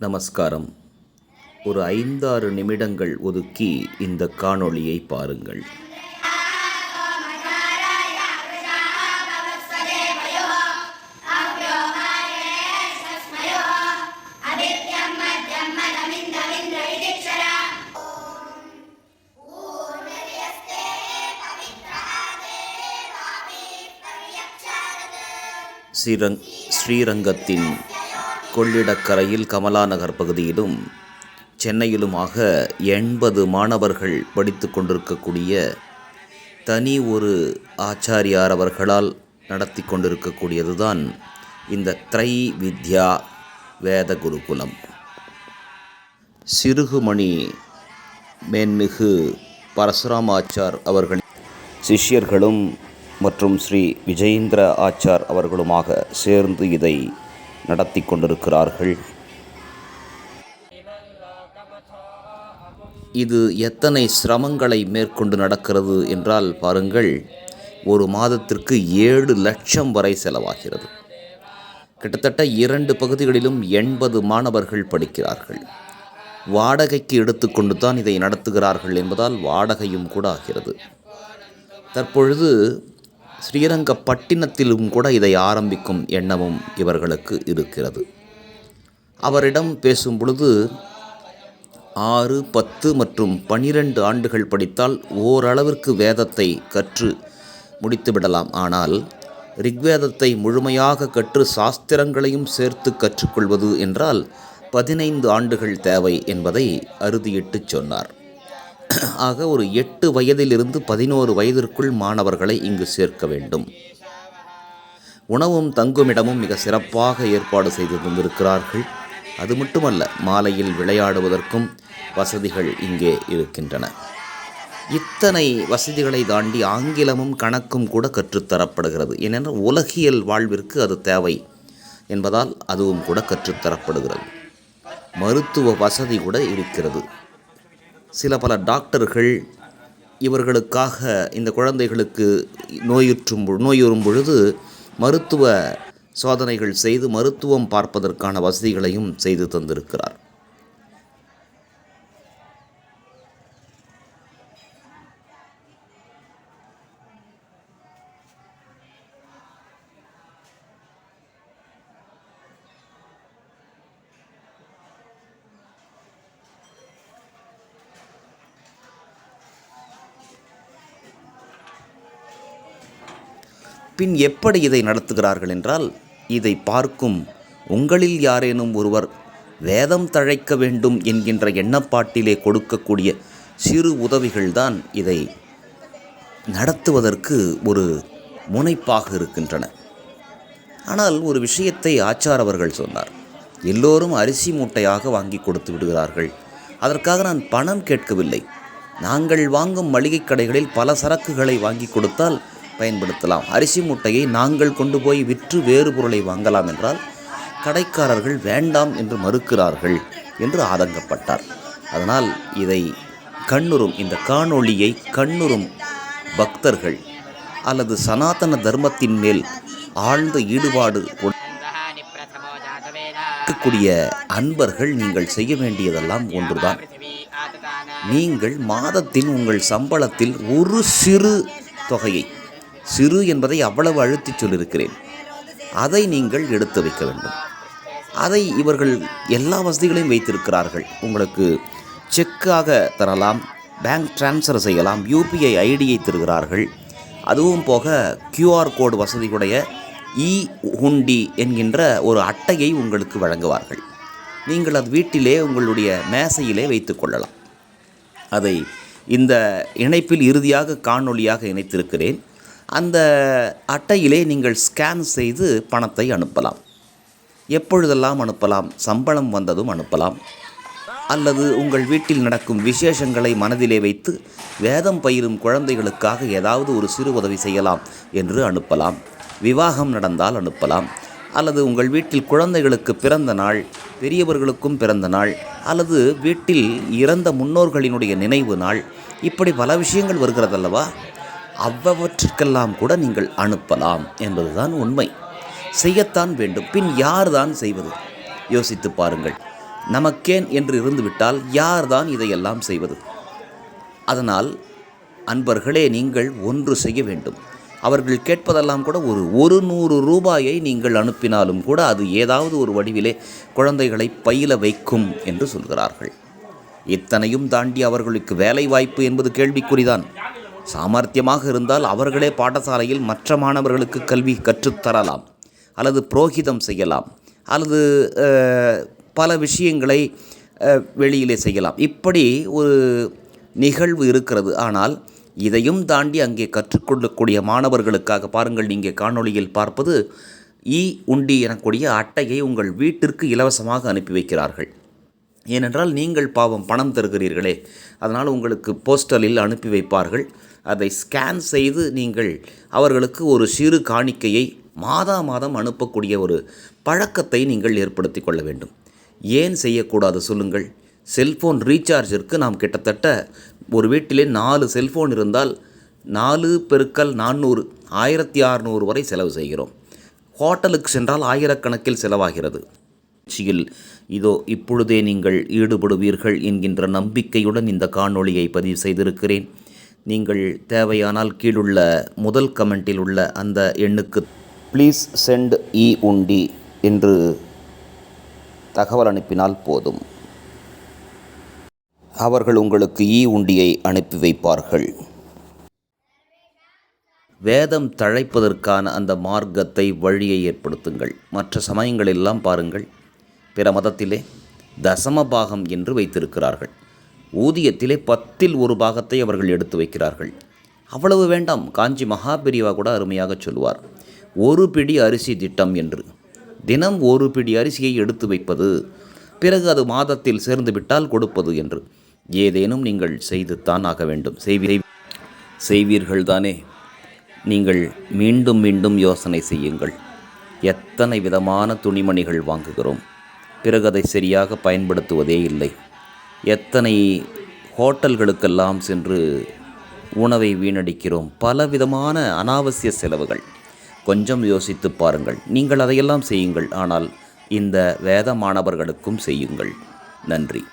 நமஸ்காரம். ஒரு ஐந்தாறு நிமிடங்கள் ஒதுக்கி இந்த காணொளியை பாருங்கள். ஸ்ரீரங் ஸ்ரீரங்கத்தின் கொள்ளிடக்கரையில் கமலா நகர் பகுதியிலும் சென்னையிலுமாக எண்பது மாணவர்கள் படித்து கொண்டிருக்கக்கூடிய தனி ஒரு ஆச்சாரியார் அவர்களால் நடத்தி கொண்டிருக்கக்கூடியது தான் இந்த த்ரை வித்யா வேத குருகுலம். சிறுகுமணி மேன்மிகு பரசுராமாச்சார் அவர்கள் சிஷ்யர்களும் மற்றும் ஸ்ரீ விஜயேந்திர ஆச்சார் அவர்களுமாக சேர்ந்து இதை நடத்தி கொண்டிருக்கிறார்கள் இது எத்தனை சிரமங்களை மேற்கொண்டு நடக்கிறது என்றால் பாருங்கள் ஒரு மாதத்திற்கு ஏழு லட்சம் வரை செலவாகிறது. கிட்டத்தட்ட இரண்டு பகுதிகளிலும் எண்பது மாணவர்கள் படிக்கிறார்கள். வாடகைக்கு எடுத்துக்கொண்டு தான் இதை நடத்துகிறார்கள் என்பதால் வாடகையும் கூட ஆகிறது. தற்பொழுது ஸ்ரீரங்கப்பட்டினத்திலும் கூட இதை ஆரம்பிக்கும் எண்ணமும் இவர்களுக்கு இருக்கிறது. அவரிடம் பேசும் பொழுது ஆறு பத்து மற்றும் பனிரெண்டு ஆண்டுகள் படித்தால் ஓரளவிற்கு வேதத்தை கற்று முடித்துவிடலாம். ஆனால் ரிக்வேதத்தை முழுமையாக கற்று சாஸ்திரங்களையும் சேர்த்து கற்றுக்கொள்வது என்றால் பதினைந்து ஆண்டுகள் தேவை என்பதை அறுதியிட்டுச் சொன்னார். ஆக ஒரு எட்டு வயதிலிருந்து பதினோரு வயதிற்குள் மாணவர்களை இங்கு சேர்க்க வேண்டும். உணவும் தங்குமிடமும் மிக சிறப்பாக ஏற்பாடு செய்து தந்திருக்கிறார்கள் அது மட்டுமல்ல மாலையில் விளையாடுவதற்கும் வசதிகள் இங்கே இருக்கின்றன. இத்தனை வசதிகளை தாண்டி ஆங்கிலமும் கணக்கும் கூட கற்றுத்தரப்படுகிறது. ஏனென்றால் உலகியல் வாழ்விற்கு அது தேவை என்பதால் அதுவும் கூட கற்றுத்தரப்படுகிறது. மருத்துவ வசதி கூட இருக்கிறது. சில பல டாக்டர்கள் இவர்களுக்காக இந்த குழந்தைகளுக்கு நோயுற்றும் நோயுறும் பொழுது மருத்துவ சோதனைகள் செய்து மருத்துவம் பார்ப்பதற்கான வசதிகளையும் செய்து தந்திருக்கிறார். பின் எப்படி இதை நடத்துகிறார்கள் என்றால் இதை பார்க்கும் உங்களில் யாரேனும் ஒருவர் வேதம் தழைக்க வேண்டும் என்கின்ற எண்ணப்பாட்டிலே கொடுக்கக்கூடிய சிறு உதவிகள்தான் இதை நடத்துவதற்கு ஒரு முனைப்பாக இருக்கின்றன. ஆனால் ஒரு விஷயத்தை ஆச்சார் அவர்கள் சொன்னார். எல்லோரும் அரிசி மூட்டையாக வாங்கி கொடுத்து விடுகிறார்கள். அதற்காக நான் பணம் கேட்கவில்லை. நாங்கள் வாங்கும் மளிகை கடைகளில் பல சரக்குகளை வாங்கி கொடுத்தால் பயன்படுத்தலாம். அரிசி மூட்டையை நாங்கள் கொண்டு போய் விற்று வேறு பொருளை வாங்கலாம் என்றால் கடைக்காரர்கள் வேண்டாம் என்று மறுக்கிறார்கள் என்று ஆதங்கப்பட்டார். அதனால் இதை கண்ணுறும் இந்த காணொளியை கண்ணுறும் பக்தர்கள் அல்லது சனாதன தர்மத்தின் மேல் ஆழ்ந்த ஈடுபாடு கொண்ட இருக்கக்கூடிய அன்பர்கள் நீங்கள் செய்ய வேண்டியதெல்லாம் ஒன்றுதான். நீங்கள் மாதத்தின் உங்கள் சம்பளத்தில் ஒரு சிறு தொகையை சிறு என்பதை அவ்வளவு அழுத்திச் சொல்லியிருக்கிறேன். அதை நீங்கள் எடுத்து வைக்க வேண்டும். அதை இவர்கள் எல்லா வசதிகளையும் வைத்திருக்கிறார்கள். உங்களுக்கு செக்காக தரலாம் பேங்க் ட்ரான்ஸ்ஃபர் செய்யலாம் யூபிஐ ஐடியை தருகிறார்கள். அதுவும் போக கியூஆர் கோடு வசதியுடைய e இ ஹுண்டி என்கின்ற ஒரு அட்டையை உங்களுக்கு வழங்குவார்கள். நீங்கள் அது வீட்டிலே உங்களுடைய மேசையிலே வைத்து கொள்ளலாம். அதை இந்த இணைப்பில் இறுதியாக காணொளியாக இணைத்திருக்கிறேன். அந்த அட்டையிலே நீங்கள் ஸ்கேன் செய்து பணத்தை அனுப்பலாம். எப்பொழுதெல்லாம் அனுப்பலாம்? சம்பளம் வந்ததும் அனுப்பலாம். அல்லது உங்கள் வீட்டில் நடக்கும் விசேஷங்களை மனதிலே வைத்து வேதம் பயிரும் குழந்தைகளுக்காக ஏதாவது ஒரு சிறு உதவி செய்யலாம் என்று அனுப்பலாம். விவாகம் நடந்தால் அனுப்பலாம். அல்லது உங்கள் வீட்டில் குழந்தைகளுக்கு பிறந்த நாள் பெரியவர்களுக்கும் பிறந்த நாள் அல்லது வீட்டில் இறந்த முன்னோர்களினுடைய நினைவு நாள் இப்படி பல விஷயங்கள் வருகிறதல்லவா? அவ்வவற்றிற்கெல்லாம் கூட நீங்கள் அனுப்பலாம் என்பதுதான் உண்மை. செய்யத்தான் வேண்டும். பின் யார் தான் செய்வது? யோசித்து பாருங்கள். நமக்கேன் என்று இருந்துவிட்டால் யார்தான் இதையெல்லாம் செய்வது? அதனால் அன்பர்களே நீங்கள் ஒன்று செய்ய வேண்டும். அவர்கள் கேட்பதெல்லாம் கூட ஒரு ஒரு நூறு ரூபாயை நீங்கள் அனுப்பினாலும் கூட அது ஏதாவது ஒரு வடிவிலே குழந்தைகளை பயில வைக்கும் என்று சொல்கிறார்கள். இத்தனையும் தாண்டி அவர்களுக்கு வேலை வாய்ப்பு என்பது கேள்விக்குறிதான். சாமர்த்தியமாக இருந்தால் அவர்களே பாடசாலையில் மற்ற மாணவர்களுக்கு கல்வி கற்றுத்தரலாம் அல்லது புரோகிதம் செய்யலாம் அல்லது பல விஷயங்களை வெளியிலே செய்யலாம். இப்படி ஒரு நிகழ்வு இருக்கிறது. ஆனால் இதையும் தாண்டி அங்கே கற்றுக்கொள்ளக்கூடிய மாணவர்களுக்காக பாருங்கள் நீங்கள் காணொளியில் பார்ப்பது இ உண்டி எனக்கூடிய அட்டையை உங்கள் வீட்டிற்கு இலவசமாக அனுப்பி வைக்கிறார்கள். ஏனென்றால் நீங்கள் பாவம் பணம் தருகிறீர்களே அதனால் உங்களுக்கு போஸ்டலில் அனுப்பி வைப்பார்கள். அதை ஸ்கேன் செய்து நீங்கள் அவர்களுக்கு ஒரு சிறு காணிக்கையை மாதா மாதம் அனுப்பக்கூடிய ஒரு பழக்கத்தை நீங்கள் ஏற்படுத்தி கொள்ள வேண்டும். ஏன் செய்யக்கூடாது சொல்லுங்கள். செல்ஃபோன் ரீசார்ஜிற்கு நாம் கிட்டத்தட்ட ஒரு வீட்டிலே நாலு செல்ஃபோன் இருந்தால் நாலு பெருக்கல் நானூறு ஆயிரத்தி அறநூறு வரை செலவு செய்கிறோம். ஹோட்டலுக்கு சென்றால் ஆயிரக்கணக்கில் செலவாகிறது. நிகழ்ச்சியில் இதோ இப்பொழுதே நீங்கள் ஈடுபடுவீர்கள் என்கின்ற நம்பிக்கையுடன் இந்த காணொளியை பதிவு செய்திருக்கிறேன். நீங்கள் தேவையானால் கீழுள்ள முதல் கமெண்டில் உள்ள அந்த எண்ணுக்கு ப்ளீஸ் சென்ட் இ உண்டி என்று தகவல் அனுப்பினால் போதும். அவர்கள் உங்களுக்கு e ஈ உண்டியை அனுப்பி வைப்பார்கள். வேதம் தழைப்பதற்கான அந்த மார்க்கத்தை வழியை ஏற்படுத்துங்கள். மற்ற சமயங்களெல்லாம் பாருங்கள். பிற மதத்திலே தசம பாகம் என்று வைத்திருக்கிறார்கள். ஊதியத்திலே பத்தில் ஒரு பாகத்தை அவர்கள் எடுத்து வைக்கிறார்கள். அவ்வளவு வேண்டாம் காஞ்சி மகாபெரிவா கூட அருமையாக சொல்லுவார். ஒரு பிடி அரிசி திட்டம் என்று. தினம் ஒரு பிடி அரிசியை எடுத்து வைப்பது பிறகு அது மாதத்தில் சேர்ந்து விட்டால் கொடுப்பது என்று. ஏதேனும் நீங்கள் செய்துத்தான் ஆக வேண்டும். செய்வி செய்வீர்கள்தானே? நீங்கள் மீண்டும் மீண்டும் யோசனை செய்யுங்கள். எத்தனை விதமான துணிமணிகள் வாங்குகிறோம். பிறகு அதை சரியாக பயன்படுத்துவதே இல்லை. எத்தனை ஹோட்டல்களுக்கெல்லாம் சென்று உணவை வீணடிக்கிறோம்? பலவிதமான அனாவசிய செலவுகள். கொஞ்சம் யோசித்து பாருங்கள். நீங்கள் அதையெல்லாம் செய்யுங்கள். ஆனால் இந்த வேத மாணவர்களுக்கும் செய்யுங்கள். நன்றி.